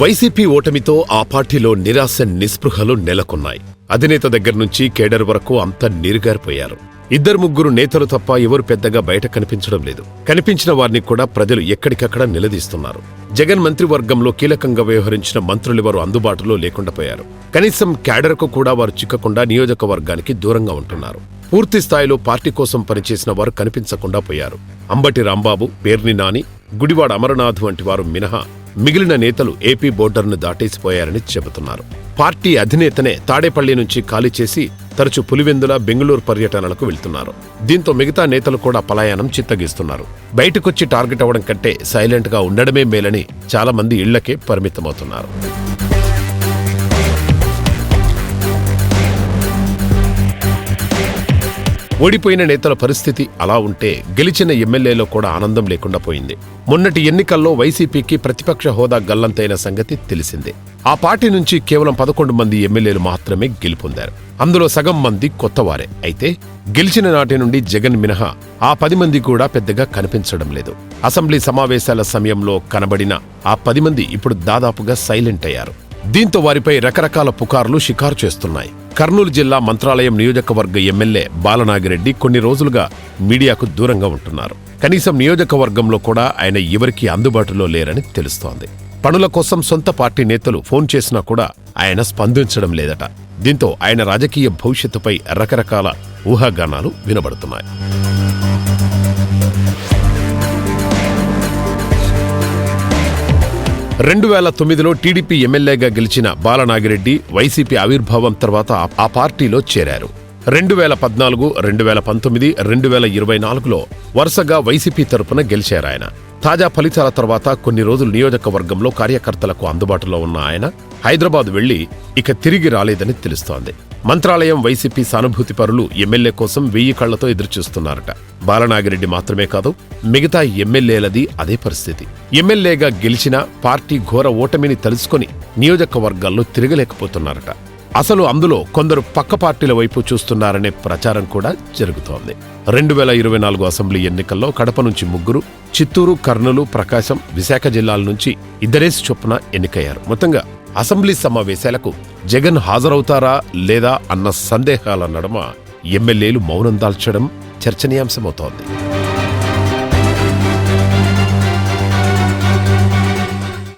YCP ఓటమితో ఆ పార్టీలో నిరాశ నిస్పృహలు నెలకొన్నాయి. అధినేత దగ్గర నుంచి కేడర్ వరకు అంతా నీరుగారిపోయారు. ఇద్దరు ముగ్గురు నేతలు తప్ప ఎవరు పెద్దగా బయట కనిపించడం లేదు. కనిపించిన వారిని కూడా ప్రజలు ఎక్కడికక్కడ నిలదీస్తున్నారు. జగన్ మంత్రివర్గంలో కీలకంగా వ్యవహరించిన మంత్రులెవరూ అందుబాటులో లేకుండా పోయారు. కనీసం క్యాడర్కు కూడా వారు చిక్కకుండా నియోజకవర్గానికి దూరంగా ఉంటున్నారు. పూర్తి స్థాయిలో పార్టీ కోసం పనిచేసిన వారు కనిపించకుండా పోయారు. అంబటి రాంబాబు పేర్ని నాని గుడివాడ అమరనాథ్ వంటి వారు మినహా మిగిలిన నేతలు ఏపీ బోర్డర్ను దాటేసిపోయారని చెబుతున్నారు. పార్టీ అధినేతనే తాడేపల్లి నుంచి ఖాళీ చేసి తరచు పులివెందుల బెంగళూరు పర్యటనలకు వెళ్తున్నారు. దీంతో మిగతా నేతలు కూడా పలాయనం చిత్తగిస్తున్నారు. బయటకొచ్చి టార్గెట్ అవ్వడం కంటే సైలెంట్గా ఉండడమే మేలని చాలామంది ఇళ్ళకే పరిమితమవుతున్నారు. ఓడిపోయిన నేతల పరిస్థితి అలా ఉంటే గెలిచిన ఎమ్మెల్యేలో కూడా ఆనందం లేకుండా పోయింది. మొన్నటి ఎన్నికల్లో వైసీపీకి ప్రతిపక్ష హోదా గల్లంతైన సంగతి తెలిసిందే. ఆ పార్టీ నుంచి కేవలం పదకొండు మంది ఎమ్మెల్యేలు మాత్రమే గెలుపొందారు. అందులో సగం మంది కొత్తవారే. అయితే గెలిచిన నాటి నుండి జగన్ మినహా ఆ పది మంది కూడా పెద్దగా కనిపించడం లేదు. అసెంబ్లీ సమావేశాల సమయంలో కనబడిన ఆ పది మంది ఇప్పుడు దాదాపుగా సైలెంట్ అయ్యారు. దీంతో వారిపై రకరకాల పుకార్లు షికారు చేస్తున్నాయి. కర్నూలు జిల్లా మంత్రాలయం నియోజకవర్గ ఎమ్మెల్యే బాలనాగిరెడ్డి కొన్ని రోజులుగా మీడియాకు దూరంగా ఉంటున్నారు. కనీసం నియోజకవర్గంలో కూడా ఆయన ఎవరికీ అందుబాటులో లేరని తెలుస్తోంది. పనుల కోసం సొంత పార్టీ నేతలు ఫోన్ చేసినా కూడా ఆయన స్పందించడం లేదట. దీంతో ఆయన రాజకీయ భవిష్యత్తుపై రకరకాల ఊహాగానాలు వినబడుతున్నాయి. రెండు వేల తొమ్మిదిలో టీడీపీ ఎమ్మెల్యేగా గెలిచిన బాలనాగిరెడ్డి వైసీపీ ఆవిర్భావం తర్వాత ఆ- పార్టీలో చేరారు. రెండు వేల పద్నాలుగు రెండు వేల పంతొమ్మిది రెండు వేల ఇరవై నాలుగులో వరుసగా వైసీపీ తరపున గెలిచారాయన. తాజా ఫలితాల తర్వాత కొన్ని రోజులు నియోజకవర్గంలో కార్యకర్తలకు అందుబాటులో ఉన్న ఆయన హైదరాబాద్ వెళ్ళి ఇక తిరిగి రాలేదని తెలుస్తోంది. మంత్రాలయం వైసీపీ సానుభూతి పరులు ఎమ్మెల్యే కోసం వెయ్యి కళ్ళతో ఎదురుచూస్తున్నారట. బాలనాగిరెడ్డి మాత్రమే కాదు మిగతా ఎమ్మెల్యేలది అదే పరిస్థితి. ఎమ్మెల్యేగా గెలిచినా పార్టీ ఘోర ఓటమిని తలుసుకొని నియోజకవర్గాల్లో తిరగలేకపోతున్నారట. అసలు అందులో కొందరు పక్క పార్టీల వైపు చూస్తున్నారనే ప్రచారం కూడా జరుగుతోంది. రెండు వేల ఇరవై నాలుగు అసెంబ్లీ ఎన్నికల్లో కడప నుంచి ముగ్గురు చిత్తూరు కర్నూలు ప్రకాశం విశాఖ జిల్లాల నుంచి ఇద్దరేసి చొప్పున ఎన్నికయ్యారు. మొత్తంగా అసెంబ్లీ సమావేశాలకు జగన్ హాజరవుతారా లేదా అన్న సందేహాల నడుమ ఎమ్మెల్యేలు మౌనం దాల్చడం చర్చనీయాంశమవుతోంది.